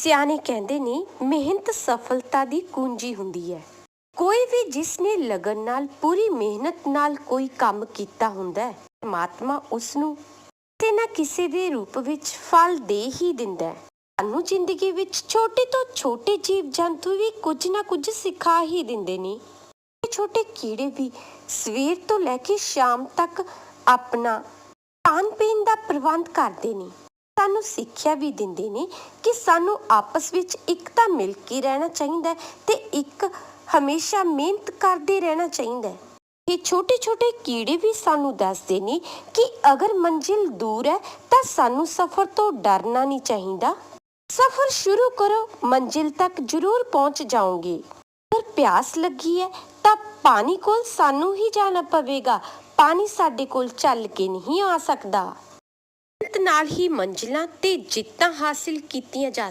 ਸਿਆਣੇ ਕਹਿੰਦੇ ਨੇ, ਮਿਹਨਤ ਸਫਲਤਾ ਦੀ ਕੁੰਜੀ ਹੁੰਦੀ ਹੈ। ਕੋਈ ਵੀ ਜਿਸ ਨੇ ਲਗਨ ਨਾਲ, ਪੂਰੀ ਮਿਹਨਤ ਨਾਲ ਕੋਈ ਕੰਮ ਕੀਤਾ ਹੁੰਦਾ ਹੈ, ਪਰਮਾਤਮਾ ਉਸ ਨੂੰ ਕਿਸੇ ਨਾ ਕਿਸੇ ਦੇ ਰੂਪ ਵਿੱਚ ਫਲ ਦੇ ਹੀ ਦਿੰਦਾ ਹੈ। ਸਾਨੂੰ ਜ਼ਿੰਦਗੀ ਵਿੱਚ ਛੋਟੇ ਤੋਂ ਛੋਟੇ ਜੀਵ ਜੰਤੂ ਵੀ ਕੁਝ ਨਾ ਕੁਝ ਸਿਖਾ ਹੀ ਦਿੰਦੇ ਨੇ। ਇਹ ਛੋਟੇ ਕੀੜੇ ਵੀ ਸਵੇਰ ਤੋਂ ਲੈ ਕੇ ਸ਼ਾਮ ਤੱਕ ਆਪਣਾ ਖਾਣ ਪੀਣ ਦਾ ਪ੍ਰਬੰਧ ਕਰਦੇ ਨੇ। ਸਾਨੂੰ ਸਿੱਖਿਆ ਵੀ ਦਿੰਦੇ ਨੇ ਕਿ ਸਾਨੂੰ ਆਪਸ ਵਿੱਚ ਇੱਕ ਤਾਂ ਮਿਲ ਕੇ ਰਹਿਣਾ ਚਾਹੀਦਾ ਤੇ ਇੱਕ ਹਮੇਸ਼ਾ ਮਿਹਨਤ ਕਰਦੇ ਰਹਿਣਾ ਚਾਹੀਦਾ ਇਹ ਛੋਟੇ ਛੋਟੇ ਕੀੜੇ ਵੀ ਸਾਨੂੰ ਦੱਸਦੇ ਨੇ ਕਿ ਅਗਰ ਮੰਜ਼ਿਲ ਦੂਰ ਹੈ ਤਾਂ ਸਾਨੂੰ ਸਫ਼ਰ ਤੋਂ ਡਰਨਾ ਨਹੀਂ ਚਾਹੀਦਾ। ਸਫ਼ਰ ਸ਼ੁਰੂ ਕਰੋ, ਮੰਜ਼ਿਲ ਤੱਕ ਜ਼ਰੂਰ ਪਹੁੰਚ ਜਾਓਗੇ। ਅਗਰ ਪਿਆਸ ਲੱਗੀ ਹੈ ਤਾਂ ਪਾਣੀ ਕੋਲ ਸਾਨੂੰ ਹੀ ਜਾਣਾ ਪਵੇਗਾ। ਪਾਣੀ ਸਾਡੇ ਕੋਲ ਚੱਲ ਕੇ ਨਹੀਂ ਆ ਸਕਦਾ। ਨਾਲ ਹੀ ਮੰਜ਼ਿਲਾਂ ਤੇ ਜਿੱਤਾਂ ਹਾਸਿਲ ਕੀਤੀਆਂ ਜਾ